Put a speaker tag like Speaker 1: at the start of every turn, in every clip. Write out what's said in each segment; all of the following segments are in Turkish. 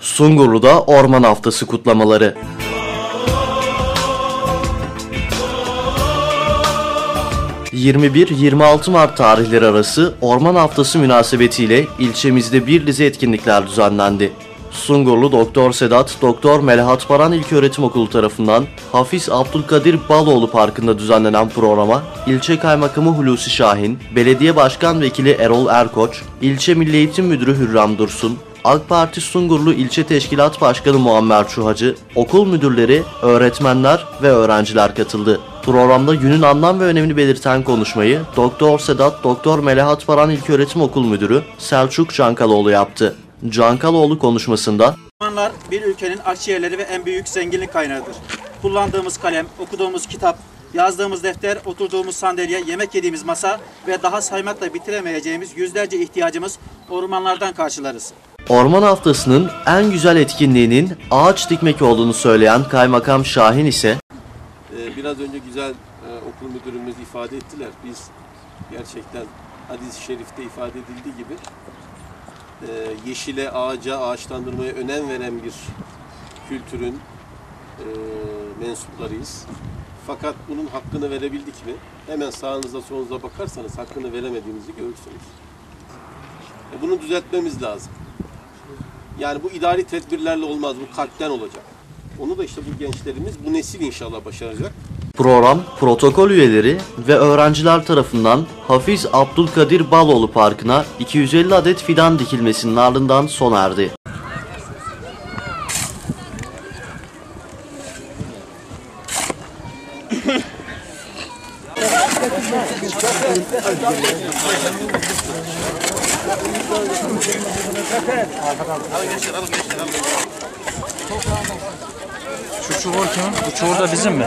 Speaker 1: Sungurlu'da Orman Haftası kutlamaları. ...21-26 Mart tarihleri arası Orman Haftası münasebetiyle ilçemizde bir dizi etkinlikler düzenlendi. Sungurlu Doktor Sedat Doktor Melahat Paran İlköğretim Okulu tarafından Hafiz Abdülkadir Baloğlu Parkı'nda düzenlenen programa ilçe kaymakamı Hulusi Şahin, belediye başkan vekili Erol Erkoç, ilçe Milli Eğitim Müdürü Hürrem Dursun, AK Parti Sungurlu İlçe Teşkilat Başkanı Muammer Çuhacı, okul müdürleri, öğretmenler ve öğrenciler katıldı. Programda günün anlam ve önemini belirten konuşmayı Doktor Sedat Doktor Melahat Paran İlköğretim Okul Müdürü Selçuk Cankaloğlu yaptı. Cankaloğlu konuşmasında
Speaker 2: Ormanlar bir ülkenin akciğerleri ve en büyük zenginlik kaynağıdır. Kullandığımız kalem, okuduğumuz kitap, yazdığımız defter, oturduğumuz sandalye, yemek yediğimiz masa ve daha saymakla bitiremeyeceğimiz yüzlerce ihtiyacımız ormanlardan karşılarız.
Speaker 1: Orman Haftası'nın en güzel etkinliğinin ağaç dikmek olduğunu söyleyen Kaymakam Şahin ise
Speaker 3: Ee, Biraz önce güzel e, okul müdürümüz ifade ettiler. Biz gerçekten hadis-i şerifte ifade edildiği gibi e, yeşile, ağaca, ağaçlandırmaya önem veren bir kültürün e, mensuplarıyız. Fakat bunun hakkını verebildik mi? Hemen sağınıza solunuza bakarsanız hakkını veremediğimizi görürsünüz. Bunu düzeltmemiz lazım. Yani bu idari tedbirlerle olmaz, bu kalpten olacak. Onu da işte bu gençlerimiz, bu nesil inşallah başaracak.
Speaker 1: program protokol üyeleri ve öğrenciler tarafından Hafiz Abdülkadir Baloğlu Parkı'na 250 adet fidan dikilmesinin ardından sona erdi.
Speaker 4: Şu çukur kimin? Bu çukur da bizim mi?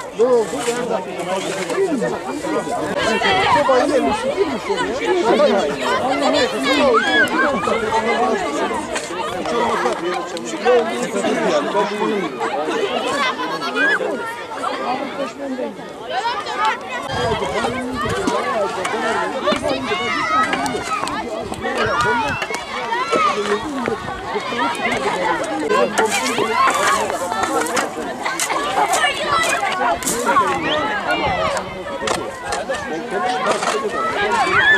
Speaker 3: Ne oldu? Thank you. 前面不要看着不走走